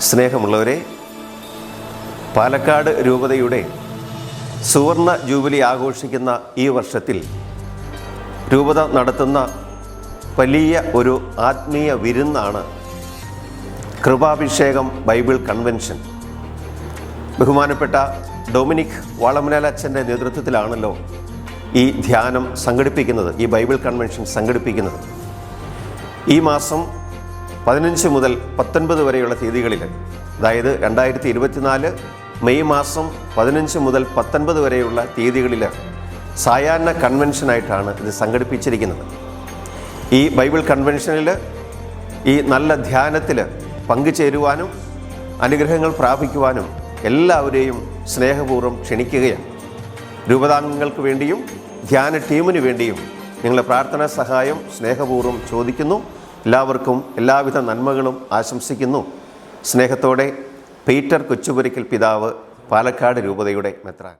സ്നേഹമുള്ളവരെ പാലക്കാട് രൂപതയുടെ സുവർണ ജൂബിലി ആഘോഷിക്കുന്ന ഈ വർഷത്തിൽ രൂപത നടത്തുന്ന വലിയ ഒരു ആത്മീയ വിരുന്നാണ് കൃപാഭിഷേകം ബൈബിൾ കൺവെൻഷൻ. ബഹുമാനപ്പെട്ട ഡൊമിനിക് വളമനൽ അച്ഛന്റെ നേതൃത്വത്തിലാണല്ലോ ഈ ധ്യാനം സംഘടിപ്പിക്കുന്നത് ഈ ബൈബിൾ കൺവെൻഷൻ സംഘടിപ്പിക്കുന്നത്. ഈ മാസം പതിനഞ്ച് മുതൽ പത്തൊൻപത് വരെയുള്ള തീയതികളിൽ അതായത് രണ്ടായിരത്തി ഇരുപത്തിനാല് മെയ് മാസം പതിനഞ്ച് മുതൽ പത്തൊൻപത് വരെയുള്ള തീയതികളിൽ സായാഹ്ന കൺവെൻഷനായിട്ടാണ് ഇത് സംഘടിപ്പിച്ചിരിക്കുന്നത്. ഈ ബൈബിൾ കൺവെൻഷനിൽ ഈ നല്ല ധ്യാനത്തിൽ പങ്കുചേരുവാനും അനുഗ്രഹങ്ങൾ പ്രാപിക്കുവാനും എല്ലാവരെയും സ്നേഹപൂർവം ക്ഷണിക്കുകയാണ്. രൂപതാംഗങ്ങൾക്ക് വേണ്ടിയും ധ്യാന ടീമിന് വേണ്ടിയും നിങ്ങളുടെ പ്രാർത്ഥനാ സഹായം സ്നേഹപൂർവം ചോദിക്കുന്നു. എല്ലാവർക്കും എല്ലാവിധ നന്മകളും ആശംസിക്കുന്നു. സ്നേഹത്തോടെ പീറ്റർ കൊച്ചുപുരയ്ക്കൽ പിതാവ് പാലക്കാട് രൂപതയുടെ മെത്രാൻ.